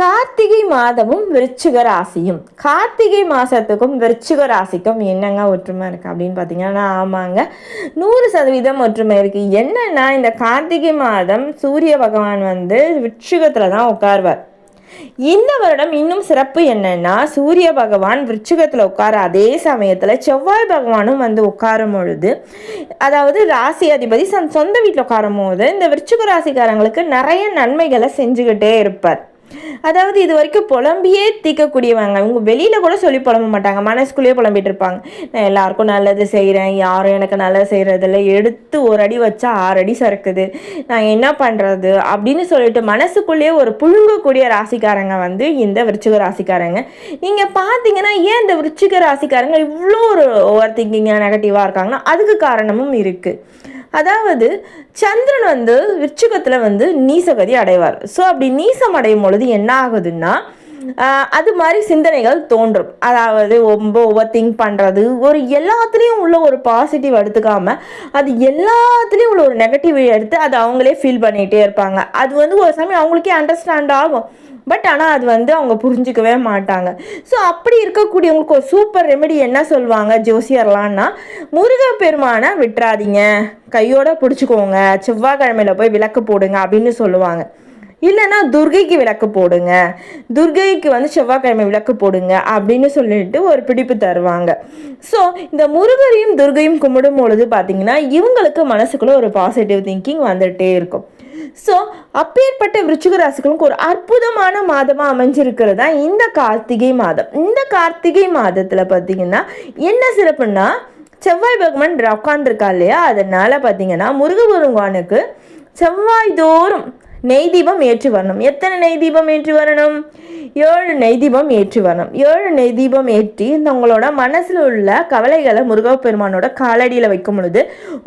கார்த்திகை மாதமும் விருச்சிக ராசியும். கார்த்திகை மாதத்துக்கும் விருச்சிக ராசிக்கும் என்னங்க ஒற்றுமை இருக்குது அப்படின்னு பார்த்தீங்கன்னா ஆமாங்க. நூறு சதவீதம் ஒற்றுமை இருக்குது என்னன்னா இந்த கார்த்திகை மாதம் சூரிய பகவான் வந்து விருச்சிகத்தில் தான் உட்காருவார். இந்த வருடம் இன்னும் சிறப்பு என்னன்னா சூரிய பகவான் விருச்சிகத்தில் உட்கார அதே சமயத்தில் செவ்வாய் பகவானும் வந்து உட்காரும் பொழுது அதாவது ராசி அதிபதி சொந்த வீட்டில் உட்காரும் போது இந்த விருச்சிக ராசிக்காரங்களுக்கு நிறைய நன்மைகளை செஞ்சுக்கிட்டே இருப்பார். அதாவது இது வரைக்கும் புலம்பியே தீக்கக்கூடியவங்க. இவங்க வெளியில் கூட சொல்லி புலம்ப மாட்டாங்க. மனசுக்குள்ளேயே புலம்பிட்டு இருப்பாங்க. நான் எல்லாருக்கும் நல்லது செய்கிறேன் யாரும் எனக்கு நல்லது செய்கிறதில்ல எடுத்து ஒரு அடி வச்சா ஆறு அடி சறுக்குது. நான் என்ன பண்ணுறது அப்படின்னு சொல்லிட்டு மனசுக்குள்ளேயே ஒரு புழுங்கக்கூடிய ராசிக்காரங்க வந்து இந்த விருச்சிக ராசிக்காரங்க. நீங்கள் பார்த்தீங்கன்னா ஏன் இந்த விருச்சிக ராசிக்காரங்க இவ்வளோ ஒரு ஓவர் திங்கிங்காக நெகட்டிவாக இருக்காங்கன்னா அதுக்கு காரணமும் இருக்குது அதாவது சந்திரன் வந்து விருச்சிகத்தில் வந்து நீசகதி அடைவார். ஸோ அப்படி நீசம் அடையும் பொழுது என்ன ஆகுதுன்னா அது மாதிரி சிந்தனைகள் தோன்றும். அதாவது ரொம்ப ஓவர் திங்க் பண்ணுறது ஒரு எல்லாத்துலேயும் உள்ள ஒரு பாசிட்டிவ் எடுத்துக்காமல் அது எல்லாத்துலேயும் உள்ள ஒரு நெகட்டிவ் எடுத்து அதை அவங்களே ஃபீல் பண்ணிகிட்டே இருப்பாங்க. அது வந்து ஒரு சமயம் அவங்களுக்கே அண்டர்ஸ்டாண்ட் ஆகும். பட் ஆனால் அது வந்து அவங்க புரிஞ்சிக்கவே மாட்டாங்க. ஸோ அப்படி இருக்கக்கூடியவங்களுக்கு ஒரு சூப்பர் ரெமெடி என்ன சொல்லுவாங்க ஜோசியர்லான்னா முருகப்பெருமானை விட்டுறாதீங்க. கையோட பிடிச்சிக்கோங்க. செவ்வாய்க்கிழமையில போய் விளக்கு போடுங்க அப்படின்னு சொல்லுவாங்க. இல்லைன்னா துர்கைக்கு விளக்கு போடுங்க. துர்கைக்கு வந்து செவ்வாய்க்கிழமை விளக்கு போடுங்க அப்படின்னு சொல்லிட்டு ஒரு பிடிப்பு தருவாங்க. ஸோ இந்த முருகரையும் துர்கையும் கும்பிடும் பொழுது பார்த்தீங்கன்னா இவங்களுக்கு மனசுக்குள்ள ஒரு பாசிட்டிவ் திங்கிங் வந்துகிட்டே இருக்கும். ஸோ அப்பேற்பட்ட விருச்சிக ராசிகளுக்கு ஒரு அற்புதமான மாதமாக அமைஞ்சிருக்கிறது தான் இந்த கார்த்திகை மாதம். இந்த கார்த்திகை மாதத்தில் பார்த்தீங்கன்னா என்ன சிறப்புன்னா செவ்வாய் பகவான் உட்காந்துருக்கா இல்லையா? அதனால பார்த்தீங்கன்னா முருகபெருமானுக்கு செவ்வாய் தோறும் நெய் தீபம் ஏற்றி வரணும். எத்தனை நெய் தீபம் ஏற்றி வரணும்? ஏழு நெய் தீபம் ஏற்றி வரணும். ஏழு நெய் தீபம் ஏற்றி இந்த உங்களோட மனசில் உள்ள கவலைகளை முருகப்பெருமானோட காலடியில் வைக்கும் பொழுது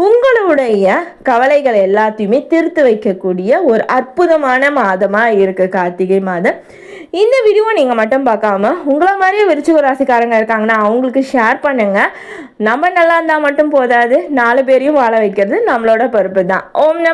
உங்களுடைய கவலைகள் எல்லாத்தையுமே திருத்து வைக்கக்கூடிய ஒரு அற்புதமான மாதமாக இருக்குது கார்த்திகை மாதம். இந்த வீடியோ நீங்கள் மட்டும் பார்க்காம உங்களை மாதிரியே விருச்சிக ராசிக்காரங்க இருக்காங்கன்னா அவங்களுக்கு ஷேர் பண்ணுங்கள் நம்ம நல்லா இருந்தால் மட்டும் போதாது. நாலு பேரையும் வாழ வைக்கிறது நம்மளோட பொறுப்பு தான் ஓம் நம்